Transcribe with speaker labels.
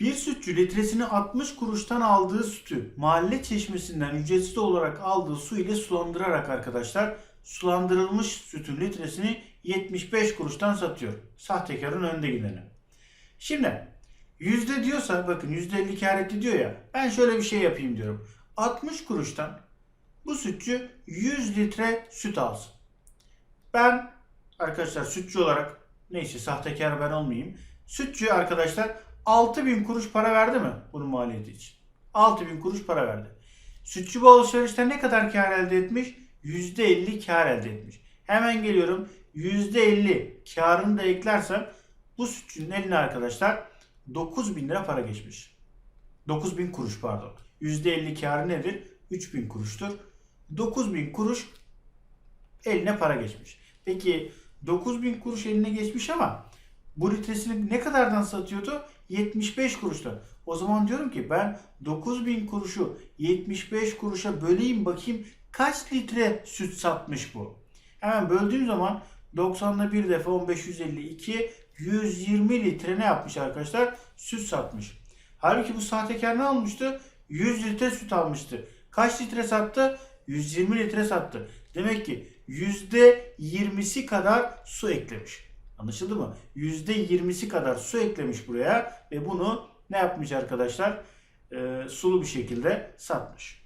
Speaker 1: Bir sütçü litresini 60 kuruştan aldığı sütü mahalle çeşmesinden ücretsiz olarak aldığı su ile sulandırarak arkadaşlar sulandırılmış sütün litresini 75 kuruştan satıyor. Sahtekarın önde gideni. Şimdi yüzde diyorsa bakın yüzde 50 kar etti diyor ya ben şöyle bir şey yapayım diyorum. 60 kuruştan bu sütçü 100 litre süt alsın. Ben arkadaşlar sütçü olarak neyse sahtekar ben olmayayım. Sütçü arkadaşlar 6000 kuruş para verdi mi bunun maliyeti için? 6000 kuruş para verdi. Sütçü bu alışverişten ne kadar kar elde etmiş? %50 kar elde etmiş. Hemen geliyorum. %50 karını da eklersem bu sütçünün eline arkadaşlar 9000 lira para geçmiş. 9000 kuruş pardon. %50 karı nedir? 3000 kuruştur. 9000 kuruş eline para geçmiş. Peki 9000 kuruş eline geçmiş ama bu litresini ne kadardan satıyordu? 75 kuruşta. O zaman diyorum ki ben 9000 kuruşu 75 kuruşa böleyim bakayım kaç litre süt satmış bu. Hemen böldüğüm zaman 90'da bir defa 15 152 120 litre ne yapmış arkadaşlar? Süt satmış. Halbuki bu sahtekar ne almıştı? 100 litre süt almıştı. Kaç litre sattı? 120 litre sattı. Demek ki %20'si kadar su eklemiş. Anlaşıldı mı? %20'si kadar su eklemiş buraya ve bunu ne yapmış arkadaşlar? Ee, sulu bir şekilde satmış.